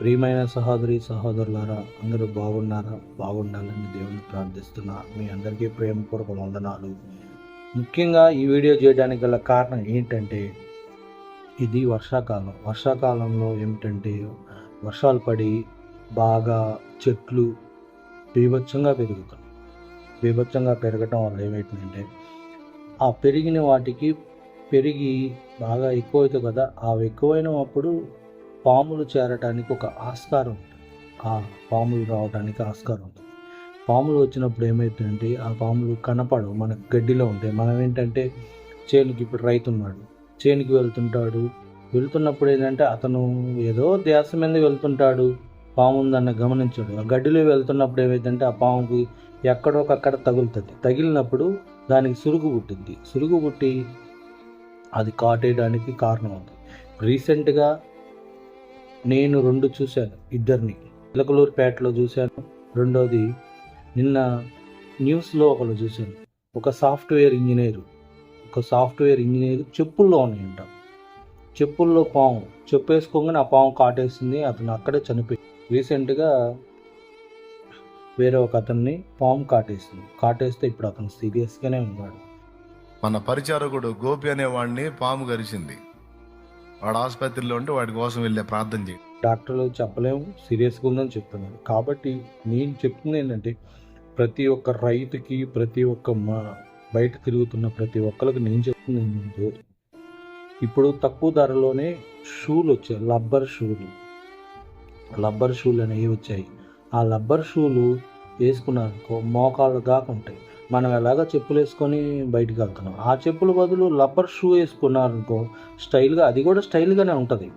ప్రియమైన సహోదరి సహోదరులారా అందరూ బాగున్నారా? బాగుండాలని దేవుని ప్రార్థిస్తున్నా. మీ అందరికీ ప్రేమపూర్వక వందనాలు. ముఖ్యంగా ఈ వీడియో చేయడానికి గల కారణం ఏంటంటే ఇది వర్షాకాలం. వర్షాకాలంలో ఏమిటంటే వర్షాలు పడి బాగా చెట్లు బీభత్సంగా పెరుగుతాయి బీభత్సంగా పెరగటం వల్ల ఏమవుతుందంటే ఆ పెరిగిన వాటికి పెరిగి బాగా ఎక్కువ అవుతుంది కదా ఆ ఎక్కువైనప్పుడు పాములు చేరటానికి ఒక ఆస్కారం ఉంటుంది. ఆ పాములు రావడానికి ఆస్కారం ఉంటుంది. పాములు వచ్చినప్పుడు ఏమవుతుందంటే ఆ పాములు కనపడవు మన గడ్డిలో ఉంటాయి. మనం ఏంటంటే చేనుకి ఇప్పుడు రైతు ఉన్నాడు. చేనుకి వెళ్తుంటాడు. వెళ్తున్నప్పుడు ఏంటంటే అతను ఏదో ధ్యాస మీద వెళ్తుంటాడు. పాము ఉందన్న గమనించాడు. ఆ గడ్డిలో వెళ్తున్నప్పుడు ఏమైందంటే ఆ పాముకి ఎక్కడోకక్కడ తగులుతుంది. తగిలినప్పుడు దానికి సురుగు పుట్టింది. సురుగు పుట్టి అది కాటేయడానికి కారణం ఉంది రీసెంట్గా నేను రెండు చూశాను ఇద్దరిని. చిలకలూరుపేటలో చూశాను. రెండోది నిన్న న్యూస్లో ఒకరు చూశాను. ఒక సాఫ్ట్వేర్ ఇంజనీరు. ఒక సాఫ్ట్వేర్ ఇంజనీర్ చెప్పుల్లో ఉన్నాయంట. చెప్పుల్లో పాము. చెప్పు వేసుకోగానే ఆ పాము కాటేసింది అతను అక్కడే చనిపోయి రీసెంట్గా వేరే ఒక అతన్ని పాము కాటేసింది. కాటేస్తే ఇప్పుడు అతను సీరియస్గానే ఉన్నాడు. మన పరిచారకుడు గోపి అనేవాడిని పాము గరిచింది. వాడు ఆసుపత్రిలో ఉంటే వాడి కోసం వెళ్ళే ప్రార్థన చేయి. డాక్టర్లు చెప్పలేము సీరియస్గా ఉందని చెప్తున్నారు. కాబట్టి నేను చెప్తుంది ఏంటంటే ప్రతి ఒక్క రైతుకి ప్రతి ఒక్క మా బయట తిరుగుతున్న ప్రతి ఒక్కరికి నేను చెప్తుంది ఏంటంటే ఇప్పుడు తక్కువ ధరలోనే షూలు వచ్చాయి లబ్బర్ షూలు. రబ్బర్ షూలు అనేవి వచ్చాయి. ఆ లబ్బర్ షూలు వేసుకున్నారనుకో మోకాళ్ళ దాకా ఉంటాయి. మనం ఎలాగ చెప్పులు వేసుకొని బయటికి వెళ్తున్నాం. ఆ చెప్పుల బదులు రబ్బర్ షూ వేసుకున్నారనుకో స్టైల్గా అది కూడా స్టైల్గానే ఉంటుంది.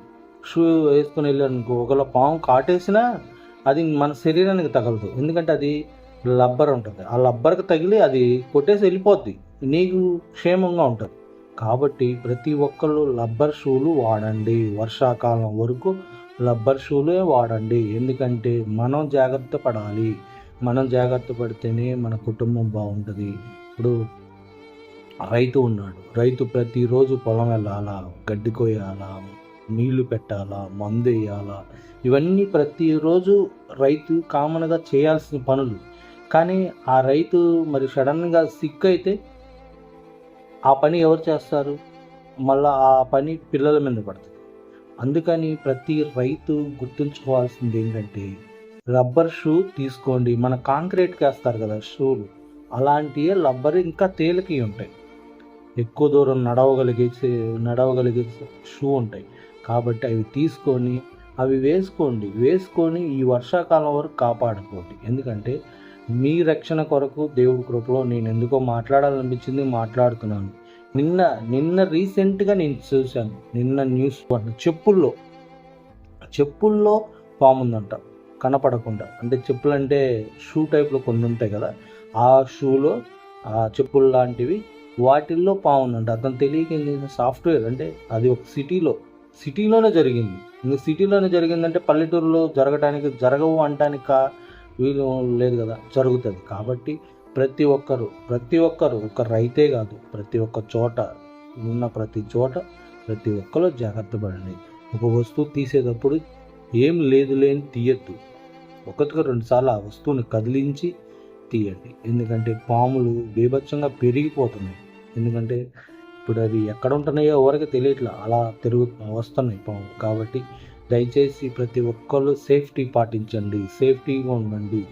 షూ వేసుకుని వెళ్ళారనుకో ఒకవేళ పాము కాటేసినా అది మన శరీరానికి తగలదు. ఎందుకంటే అది లబ్బర్ ఉంటుంది. ఆ లబ్బర్కి తగిలి అది కొట్టేసి వెళ్ళిపోద్ది. నీకు క్షేమంగా ఉంటుంది. కాబట్టి ప్రతి ఒక్కళ్ళు రబ్బర్ షూలు వాడండి. వర్షాకాలం వరకు రబ్బర్ షూలే వాడండి. ఎందుకంటే మనం జాగ్రత్త పడాలి. మనం జాగ్రత్త పడితేనే మన కుటుంబం బాగుంటుంది. ఇప్పుడు రైతు ఉన్నాడు. రైతు ప్రతిరోజు పొలం వెళ్ళాలా? గడ్డి కొయ్యాలా నీళ్ళు పెట్టాలా? మందు వేయాలా? ఇవన్నీ ప్రతిరోజు రైతు కామన్గా చేయాల్సిన పనులు. కానీ ఆ రైతు మరి సడన్గా సిక్ అయితే ఆ పని ఎవరు చేస్తారు? మళ్ళీ ఆ పని పిల్లల మీద పడుతుంది. అందుకని ప్రతి రైతు గుర్తుంచుకోవాల్సింది ఏంటంటే రబ్బర్ షూ తీసుకోండి. మన కాంక్రీట్కి వేస్తారు కదా షూలు. అలాంటివే రబ్బర్ ఇంకా తేలికి ఉంటాయి. ఎక్కువ దూరం నడవగలిగే నడవగలిగే షూ ఉంటాయి. కాబట్టి అవి తీసుకొని అవి వేసుకోండి. వేసుకొని ఈ వర్షాకాలం వరకు కాపాడుకోండి. ఎందుకంటే మీ రక్షణ కొరకు దేవుడి కృపలో నేను ఎందుకో మాట్లాడాలనిపించింది మాట్లాడుతున్నాను. నిన్న నిన్న రీసెంట్గా నేను చూశాను. నిన్న న్యూస్ చెప్పుల్లో చెప్పుల్లో పాముందంట. కనపడకుండా. అంటే చెప్పులు అంటే షూ టైప్లో కొన్ని ఉంటాయి కదా ఆ షూలో ఆ చెప్పులు లాంటివి వాటిల్లో పాము అతను తెలియక ఏం చేసిన సాఫ్ట్వేర్ అంటే అది ఒక సిటీలో సిటీలోనే జరిగింది. ఇంకా సిటీలోనే జరిగిందంటే పల్లెటూరులో జరగటానికి జరగవు అంటానికి కా వీలు లేదు కదా జరుగుతుంది. కాబట్టి ప్రతి ఒక్కరు ప్రతి ఒక్కరు ఒక రైతే కాదు ప్రతి ఒక్క చోట ఉన్న ప్రతి చోట ప్రతి ఒక్కరు జాగ్రత్త పడండి. ఒక వస్తువు తీసేటప్పుడు ఏం లేదు లేని తీయద్దు. ఒకటిగా రెండుసార్లు ఆ వస్తువుని కదిలించి తీయండి. ఎందుకంటే పాములు బీభత్సంగా పెరిగిపోతున్నాయి. ఎందుకంటే ఇప్పుడు అవి ఎక్కడ ఉంటున్నాయో ఎవరికి తెలియట్లా. అలా తిరుగు వస్తున్నాయి పాములు. కాబట్టి దయచేసి ప్రతి ఒక్కళ్ళు సేఫ్టీ పాటించండి. సేఫ్టీగా ఉండండి.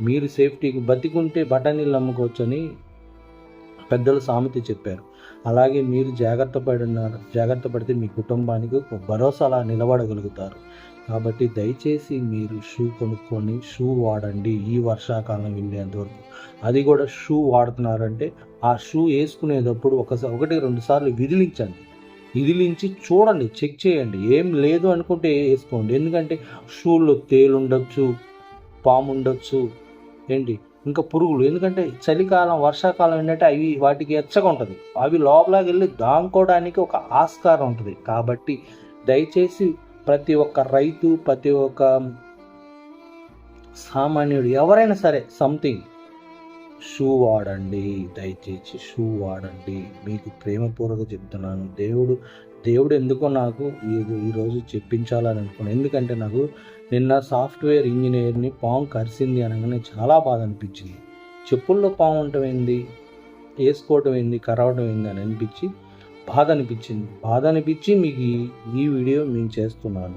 మీరు సేఫ్టీకి బతికుంటే బఠానీలు అమ్ముకోవచ్చని పెద్దలు సామెత చెప్పారు. అలాగే మీరు జాగ్రత్త పడినారు జాగ్రత్త పడితే మీ కుటుంబానికి ఒక భరోసాలా నిలబడగలుగుతారు. కాబట్టి దయచేసి మీరు షూ కొనుక్కొని షూ వాడండి ఈ వర్షాకాలం వెళ్ళేంత వరకు. అది కూడా షూ వాడుతున్నారంటే ఆ షూ వేసుకునేటప్పుడు ఒకసారి ఒకటి రెండు సార్లు విదిలించండి. విదిలించి చూడండి చెక్ చేయండి. ఏం లేదు అనుకుంటే వేసుకోండి. ఎందుకంటే షూల్లో తేలు ఉండొచ్చు పాము ఉండొచ్చు ఏంటి? ఇంకా పురుగులు. ఎందుకంటే చలికాలం వర్షాకాలం ఏంటంటే అవి వాటికి ఎచ్చగా ఉంటుంది. అవి లోపలికి వెళ్ళి దాంకోవడానికి ఒక ఆస్కారం ఉంటుంది. కాబట్టి దయచేసి ప్రతి ఒక్క రైతు ప్రతి ఒక్క సామాన్యుడు ఎవరైనా సరే సంథింగ్ షూ వాడండి దయచేసి షూ వాడండి. మీకు ప్రేమపూర్వక చెప్తున్నాను. దేవుడు దేవుడు ఎందుకో నాకు ఇది ఈరోజు చెప్పించాలని అనుకున్నాను ఎందుకంటే నాకు నిన్న సాఫ్ట్వేర్ ఇంజనీర్ని పాము కరిసింది అనగానే చాలా బాధ అనిపించింది. చెప్పుల్లో పాము ఉండటం ఏంది? వేసుకోవటం ఏంది? కరవడం ఏంది? అని అనిపించి బాధ అనిపించింది బాధ అనిపించి మీకు ఈ- వీడియో నేను చేస్తున్నాను.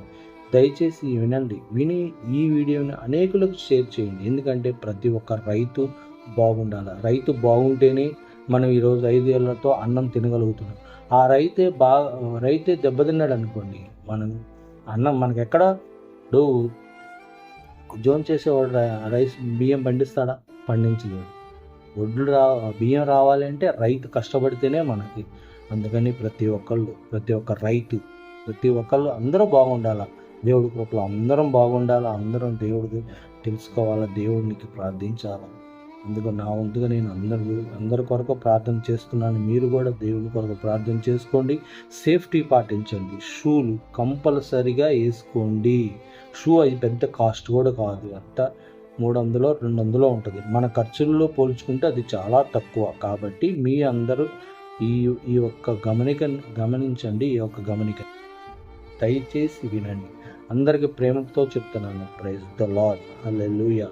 దయచేసి వినండి. విని ఈ వీడియోని అనేకులకు షేర్ చేయండి. ఎందుకంటే ప్రతి ఒక్క రైతు బాగుండాలి? రైతు బాగుంటేనే మనం ఈరోజు ఐదేళ్ళతో అన్నం తినగలుగుతున్నాం. ఆ రైతే బా రైతే దెబ్బతిన్నాడు అనుకోండి మనం అన్నం మనకెక్కడ? ఎక్కడ జోన్ చేసేవాడు రైస్ బియ్యం పండిస్తాడా? పండించలేడు వడ్లు రా బియ్యం రావాలంటే రైతు కష్టపడితేనే మనకి అందుకని ప్రతి ఒక్కళ్ళు ప్రతి ఒక్క రైతు ప్రతి ఒక్కళ్ళు అందరూ బాగుండాలా? దేవుడి కృపలో అందరం బాగుండాలా? అందరం దేవుడికి తెలుసుకోవాలా? దేవుడికి ప్రార్థించాలా? అందుకు నా వంతుగా నేను అందరూ అందరి కొరకు ప్రార్థన చేస్తున్నాను. మీరు కూడా దేవుడి కొరకు ప్రార్థన చేసుకోండి. సేఫ్టీ పాటించండి. షూలు కంపల్సరిగా వేసుకోండి. షూ అది పెద్ద కాస్ట్ కూడా కాదు. అంత మూడు వందలు రెండు వందలు ఉంటుంది. మన ఖర్చుల్లో పోల్చుకుంటే అది చాలా తక్కువ. కాబట్టి మీ అందరూ ఈ ఈ ఒక్క గమనిక గమనించండి ఈ యొక్క గమనిక. దయచేసి వినండి. అందరికి ప్రేమతో చెప్తున్నాను. Praise the lord alleluia